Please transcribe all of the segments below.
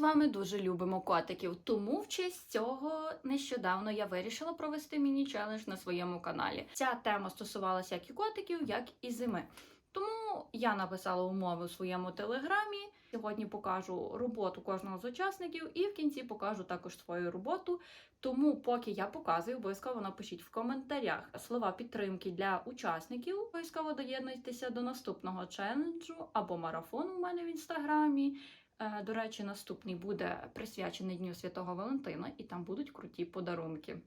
з вами дуже любимо котиків, тому в честь цього нещодавно я вирішила провести міні-челендж на своєму каналі. Ця тема стосувалася як і котиків, як і зими. Тому я написала умови у своєму телеграмі. Сьогодні покажу роботу кожного з учасників і в кінці покажу також свою роботу. Тому, поки я показую, обов'язково напишіть в коментарях слова підтримки для учасників. Обов'язково доєднуйтеся до наступного челенджу або марафону у мене в інстаграмі. Е, До речі, наступний буде присвячений Дню Святого Валентина, і там будуть круті подарунки.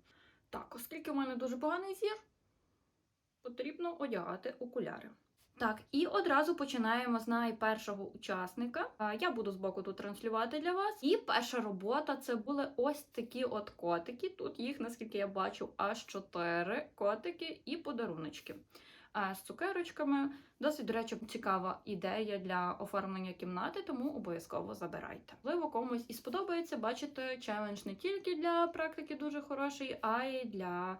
Так, оскільки в мене дуже поганий зір, потрібно одягати окуляри. Так, і одразу починаємо з найпершого учасника. Я буду збоку тут транслювати для вас. І перша робота це були ось такі от котики. Тут їх, наскільки я бачу, аж чотири котики і подаруночки. З цукерочками. Досить, до речі, цікава ідея для оформлення кімнати, тому обов'язково забирайте. Можливо, комусь і сподобається бачити челендж не тільки для практики дуже хороший, а й для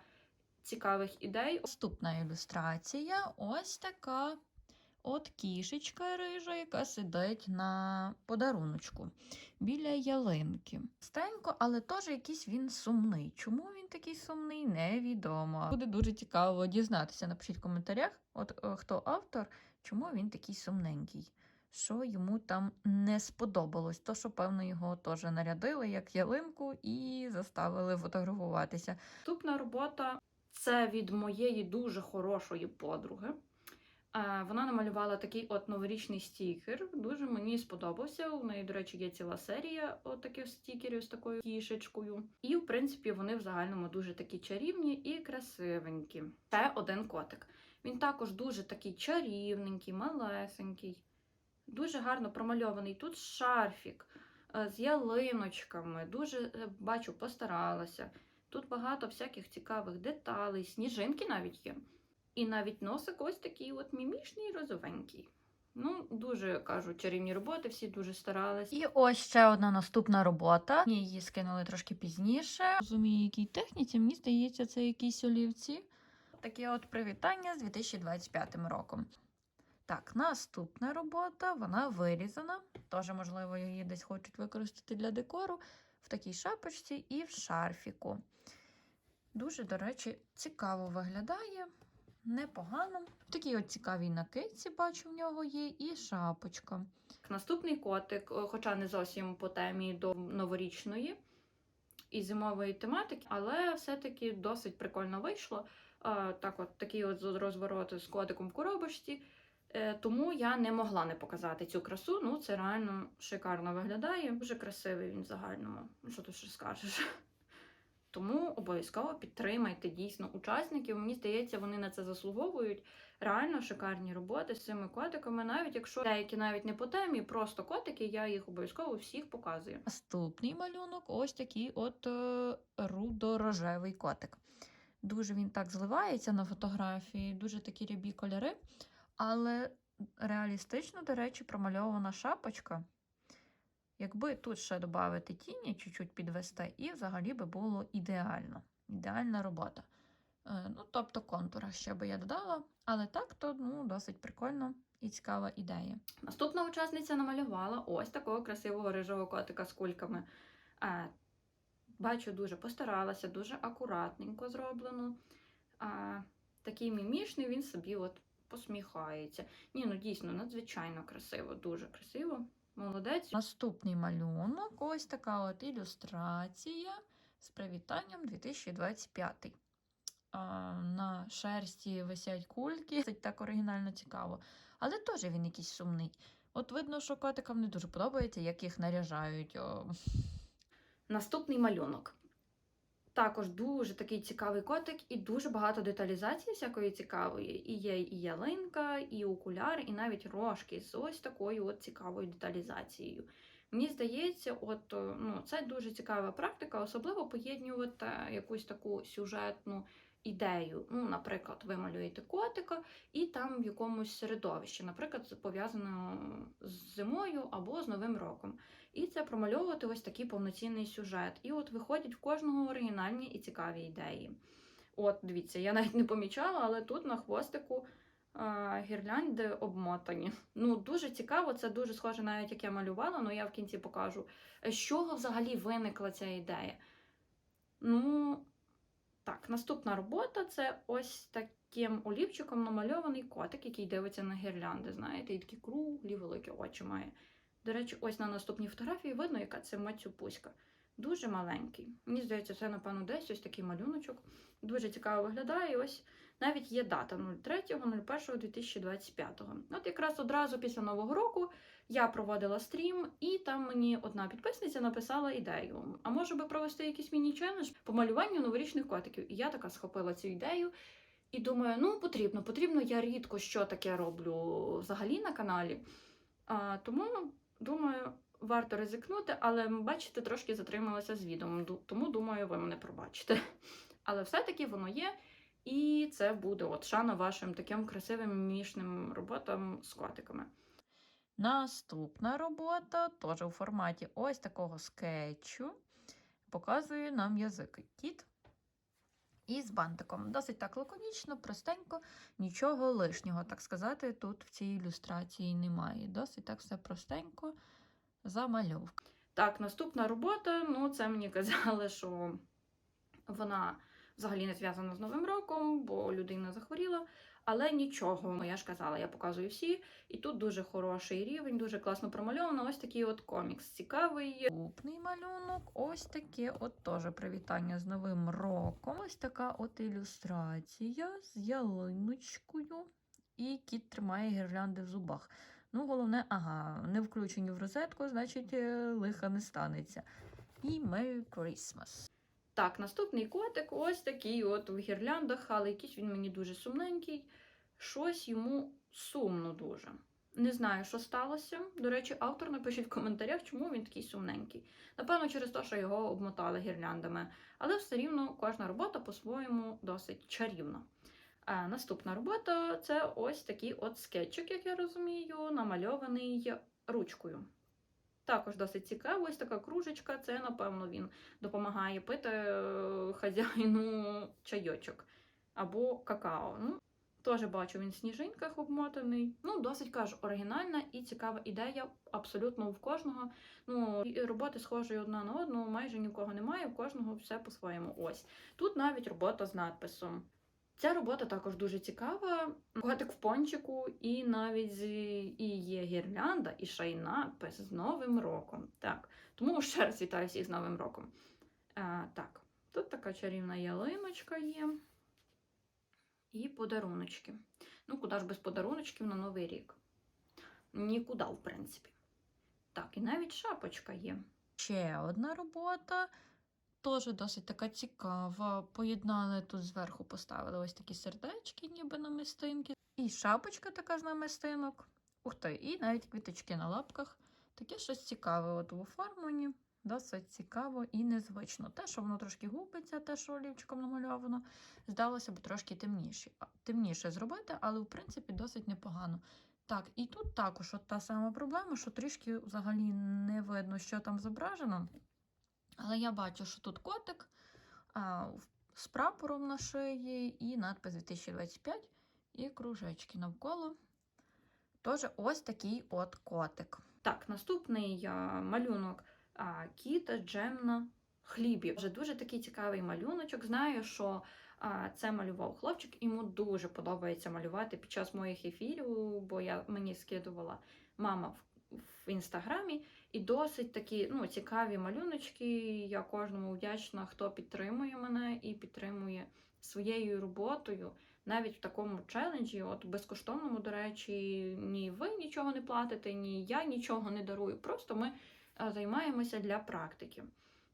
цікавих ідей. Наступна ілюстрація ось така от кішечка рижа, яка сидить на подаруночку біля ялинки. Стенько, але теж якийсь він сумний. Чому він такий сумний, невідомо. Буде дуже цікаво дізнатися. Напишіть в коментарях, от е, хто автор, чому він такий сумненький. Що йому там не сподобалось, то що, певно, його теж нарядили як ялинку і заставили фотографуватися. Наступна робота це від моєї дуже хорошої подруги. Вона намалювала такий от новорічний стікер. Дуже мені сподобався. У неї, до речі, є ціла серія от таких стікерів з такою кішечкою. І, в принципі, вони в загальному дуже такі чарівні і красивенькі. Це один котик. Він також дуже такий чарівненький, малесенький, дуже гарно промальований. Тут шарфік е, з ялиночками. Дуже е, бачу, постаралася. Тут багато всяких цікавих деталей, сніжинки навіть є. І навіть носик ось такий от мімішний, розовенький. Ну, дуже кажу, чарівні роботи, всі дуже старались. І ось ще одна наступна робота. Мені її скинули трошки пізніше. Розумію, якій техніці, мені здається, це якісь олівці. Таке от привітання з 2025 роком. Так, наступна робота, вона вирізана. Теж, можливо, її десь хочуть використати для декору в такій шапочці і в шарфіку. Дуже, до речі, цікаво виглядає. Непогано. Такі от цікаві накидці, бачу, в нього є, і шапочка. Наступний котик, хоча не зовсім по темі до новорічної і зимової тематики, але все-таки досить прикольно вийшло. Е, Так, от такий от розворот з котиком в коробочці. Е, Тому я не могла не показати цю красу. Ну, це реально шикарно виглядає. Дуже красивий він в загальному. Що ти ще скажеш? Тому обов'язково підтримайте дійсно учасників. Мені здається, вони на це заслуговують. Реально шикарні роботи з цими котиками. Навіть якщо деякі навіть не по темі, просто котики, я їх обов'язково всіх показую. Наступний малюнок ось такий от е, рудорожевий котик. Дуже він так зливається на фотографії, дуже такі рябі кольори, але реалістично, до речі, промальована шапочка. Якби тут ще додати тіні, чуть-чуть підвести, і взагалі би було ідеально. Ідеальна робота. Е, ну, тобто контура ще би я додала, але так то ну, досить прикольно і цікава ідея. Наступна учасниця намалювала ось такого красивого рижого котика з кульками. Е, бачу, дуже постаралася, дуже акуратненько зроблено. Е, такий мімішний, він собі от посміхається. Ні, ну дійсно надзвичайно красиво, дуже красиво. Молодець. Наступний малюнок ось така от ілюстрація з привітанням 2025. А, на шерсті висять кульки. Це так оригінально цікаво. Але теж він якийсь сумний. От видно, що котикам не дуже подобається, як їх наряжають. Наступний малюнок. Також дуже такий цікавий котик і дуже багато деталізації всякої цікавої. І є і ялинка, і окуляр, і навіть рожки з ось такою от цікавою деталізацією. Мені здається, от, е, ну, це дуже цікава практика, особливо поєднувати якусь таку сюжетну ідею. Ну, Наприклад, ви малюєте котика і там в якомусь середовищі, наприклад, пов'язано з зимою або з Новим роком. І це промальовувати ось такий повноцінний сюжет. І от виходять в кожного оригінальні і цікаві ідеї. От, дивіться, я навіть не помічала, але тут на хвостику гірлянди обмотані. Ну, дуже цікаво, це дуже схоже, навіть як я малювала, але я в кінці покажу. З чого взагалі виникла ця ідея? Ну, так, наступна робота це ось таким олівчиком намальований котик, який дивиться на гірлянди. Знаєте, і такі круглі великі очі має. До речі, ось на наступній фотографії видно, яка це мацюпуська. Дуже маленький. Мені здається, це, напевно, десь ось такий малюночок. Дуже цікаво виглядає. І ось навіть є дата 03.01.2025. От якраз одразу після Нового року я проводила стрім, і там мені одна підписниця написала ідею. А може би провести якийсь міні-челендж по малюванню новорічних котиків? І я така схопила цю ідею. І думаю, ну потрібно, потрібно, я рідко що таке роблю взагалі на каналі. А, тому думаю, варто ризикнути, але бачите, трошки затрималася з відео, тому думаю, ви мене пробачите. Але все-таки воно є, і це буде от шана вашим таким красивим мімішним роботам з котиками. Наступна робота теж у форматі ось такого скетчу. Показує нам язик кіт із бантиком. Досить так лаконічно, простенько, нічого лишнього, так сказати, тут в цій ілюстрації немає. Досить так все простенько замальовка. Так, наступна робота, ну це мені казали, що вона взагалі не зв'язана з Новим роком, бо людина захворіла. Але нічого, я ж казала, я показую всі. І тут дуже хороший рівень, дуже класно промальовано. Ось такий от комікс цікавий. Наступний малюнок ось таке от теж привітання з Новим роком. Ось така от ілюстрація з ялиночкою. І кіт тримає гірлянди в зубах. Ну, головне, ага, не включені в розетку, значить, е, лиха не станеться. І Merry Christmas. Так, наступний котик ось такий от в гірляндах, але якийсь він мені дуже сумненький. Щось йому сумно дуже. Не знаю, що сталося. До речі, автор напишіть в коментарях, чому він такий сумненький. Напевно, через те, що його обмотали гірляндами. Але все рівно кожна робота по-своєму досить чарівна. А наступна робота це ось такий от скетчик, як я розумію, намальований ручкою. Також досить цікаво, ось така кружечка, це, напевно, він допомагає пити е, хазяїну чайочок або какао. Ну, Теж бачу, він в сніжинках обмотаний. Ну, досить кажу, оригінальна і цікава ідея абсолютно в кожного. Ну, роботи схожі одна на одну, майже ні в кого немає, у кожного все по-своєму. Ось. Тут навіть робота з надписом. Ця робота також дуже цікава. Котик в пончику, і навіть і є гірлянда, і ще й надпис з Новим роком. Так, тому ще раз вітаю всіх з Новим роком. А, так, тут така чарівна ялиночка є. І подаруночки. Ну, куди ж без подаруночків на Новий рік? Нікуди, в принципі. Так, і навіть шапочка є. Ще одна робота. Теж досить така цікава. Поєднали тут зверху, поставили ось такі сердечки, ніби намистинки. І шапочка така з намистинок. Ух ти, і навіть квіточки на лапках. Таке щось цікаве от в оформленні. Досить цікаво і незвично. Те, що воно трошки губиться, те, що олівчиком намальовано, здалося б трошки темніше, темніше зробити, але в принципі досить непогано. Так, і тут також от та сама проблема, що трішки взагалі не видно, що там зображено. Але я бачу, що тут котик а, з прапором на шиї і надпис 2025 і кружечки навколо. Тож ось такий от котик. Так, наступний а, малюнок а, кіт джем на хлібі. Вже дуже такий цікавий малюночок. Знаю, що а, це малював хлопчик, йому дуже подобається малювати під час моїх ефірів, бо я мені скидувала мама в, в інстаграмі. І досить такі ну, цікаві малюночки. Я кожному вдячна, хто підтримує мене і підтримує своєю роботою. Навіть в такому челенджі, от безкоштовному, до речі, ні ви нічого не платите, ні я нічого не дарую. Просто ми е, займаємося для практики.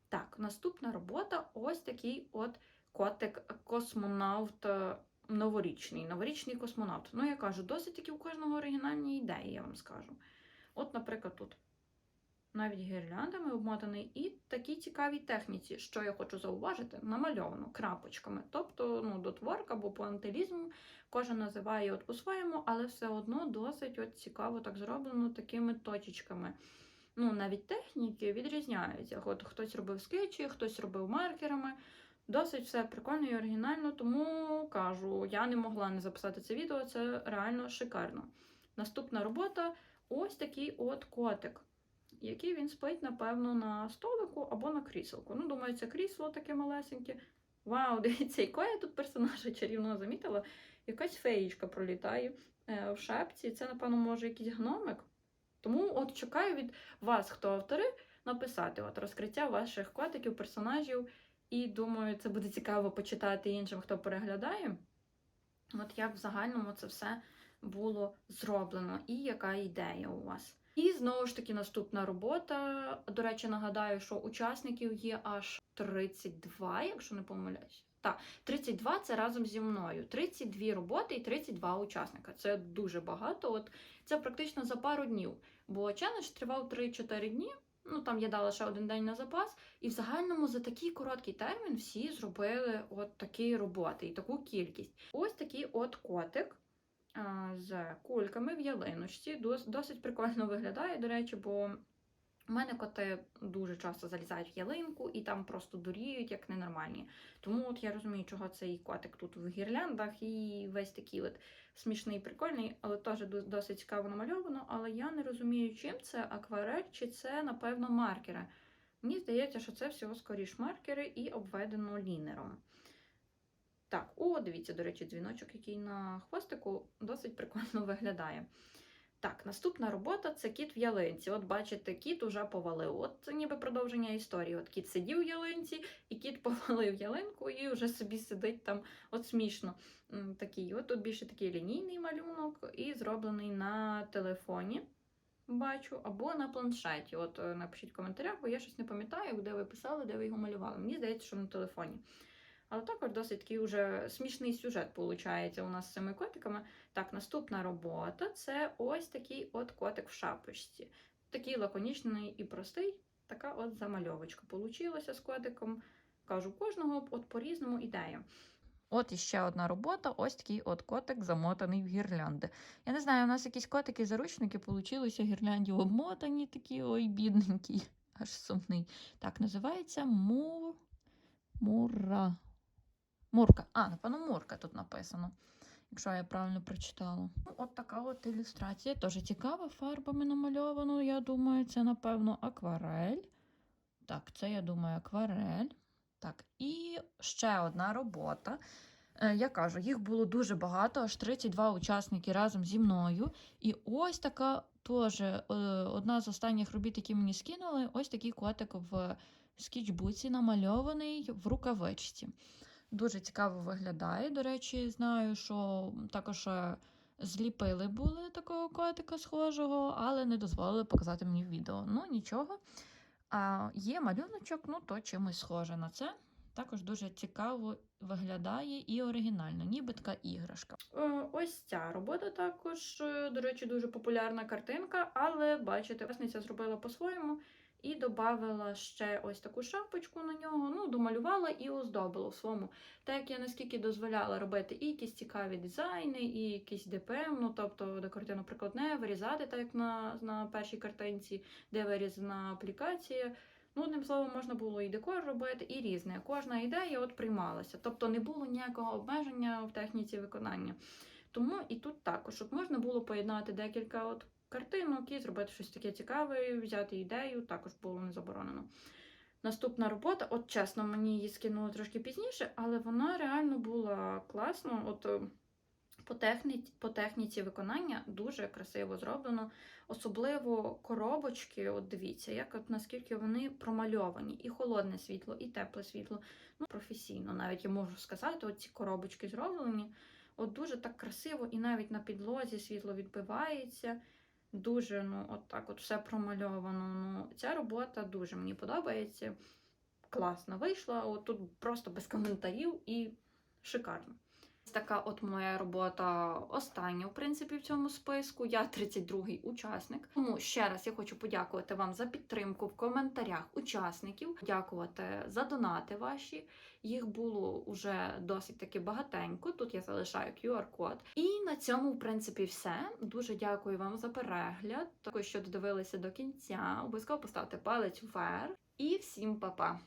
Так, наступна робота ось такий от котик-космонавт е, новорічний. Новорічний космонавт. Ну, я кажу, досить таки у кожного оригінальні ідеї, я вам скажу. От, наприклад, тут навіть гірляндами обмотаний, і такій цікавій техніці, що я хочу зауважити, намальовано крапочками. Тобто, ну, дотворка або пуантилізм кожен називає от по-своєму, але все одно досить от цікаво так зроблено такими точечками. Ну, навіть техніки відрізняються. От хтось робив скетчі, хтось робив маркерами. Досить все прикольно і оригінально, тому кажу, я не могла не записати це відео, це реально шикарно. Наступна робота ось такий от котик, який він спить, напевно, на столику або на кріселку. Ну, думаю, це крісло таке малесеньке. Вау, дивіться, якого я тут персонажа чарівного замітила. Якась феєчка пролітає е, в шапці. Це, напевно, може якийсь гномик. Тому от чекаю від вас, хто автори, написати от розкриття ваших котиків, персонажів. І думаю, це буде цікаво почитати іншим, хто переглядає. От як в загальному це все було зроблено, і яка ідея у вас. І знову ж таки наступна робота. До речі, нагадаю, що учасників є аж 32, якщо не помиляюсь. Так, 32 це разом зі мною. 32 роботи і 32 учасника. Це дуже багато. От це практично за пару днів. Бо челендж тривав 3-4 дні. Ну там я дала ще один день на запас, і в загальному за такий короткий термін всі зробили от такі роботи і таку кількість. Ось такий от котик з кульками в ялиночці. Досить прикольно виглядає, до речі, бо у мене коти дуже часто залізають в ялинку і там просто дуріють, як ненормальні. Тому от я розумію, чого цей котик тут в гірляндах і весь такий от смішний, прикольний, але теж досить цікаво намальовано. Але я не розумію, чим це акварель, чи це, напевно, маркери. Мені здається, що це всього скоріш маркери і обведено лінером. Так, о, дивіться, до речі, дзвіночок, який на хвостику досить прикольно виглядає. Так, наступна робота це кіт в ялинці. От бачите, кіт уже повалив. От це ніби продовження історії. От кіт сидів в ялинці, і кіт повалив ялинку і вже собі сидить там. От смішно. Такий. От тут більше такий лінійний малюнок і зроблений на телефоні. Бачу, або на планшеті. От е, напишіть в коментарях, бо я щось не пам'ятаю, де ви писали, де ви його малювали. Мені здається, що на телефоні. Але також досить такий уже смішний сюжет виходить у нас з цими котиками. Так, наступна робота це ось такий от котик в шапочці. Такий лаконічний і простий, така от замальовочка. Получилося з котиком. Кажу, кожного от по-різному ідея. От іще одна робота, ось такий от котик замотаний в гірлянди. Я не знаю, у нас якісь котики-заручники получилися гірлянді обмотані, такі, ой, бідненькі, аж сумний. Так, називається му... Мура. Мурка. А, напевно, Мурка тут написано, якщо я правильно прочитала. Ну, от така от ілюстрація. Теж цікава, фарбами намальовано. Я думаю, це, напевно, акварель. Так, це, я думаю, акварель. Так, і ще одна робота. Е, Я кажу, їх було дуже багато, аж 32 учасники разом зі мною. І ось така теж е, одна з останніх робіт, які мені скинули, ось такий котик в скетчбуці намальований в рукавичці. Дуже цікаво виглядає. До речі, знаю, що також е, зліпили були такого котика схожого, але не дозволили показати мені відео. Ну, нічого. А є малюночок, ну то чимось схоже на це. Також дуже цікаво виглядає і оригінально, ніби така іграшка. Е, Ось ця робота також, е, до речі, дуже популярна картинка, але бачите, власниця зробила по-своєму і додавала ще ось таку шапочку на нього. Ну, домалювала і оздобила в своєму. Так як я наскільки дозволяла робити і якісь цікаві дизайни, і якісь ДПМ, ну тобто декоративно прикладне, вирізати, так як на, на першій картинці, де вирізана аплікація. Ну, одним словом, можна було і декор робити, і різне. Кожна ідея от приймалася. Тобто не було ніякого обмеження в техніці виконання. Тому і тут також от можна було поєднати декілька от картинок і зробити щось таке цікаве, взяти ідею, також було не заборонено. Наступна робота, от чесно, мені її скинули трошки пізніше, але вона реально була класна. От е, по техніці, по техніці виконання дуже красиво зроблено. Особливо коробочки, от дивіться, як от наскільки вони промальовані, і холодне світло, і тепле світло. Ну, професійно, навіть я можу сказати, от ці коробочки зроблені. От дуже так красиво, і навіть на підлозі світло відбивається. Дуже, ну, от так от все промальовано. Ну, ця робота дуже мені подобається. Класно вийшла. От тут просто без коментарів і шикарно. Така от моя робота остання, в принципі, в цьому списку. Я 32-й учасник. Тому ще раз я хочу подякувати вам за підтримку в коментарях учасників, дякувати за донати ваші. Їх було уже досить таки багатенько. Тут я залишаю QR-код. І на цьому, в принципі, все. Дуже дякую вам за перегляд. Також, що додивилися до кінця. Обов'язково поставте палець вверх. І всім па-па!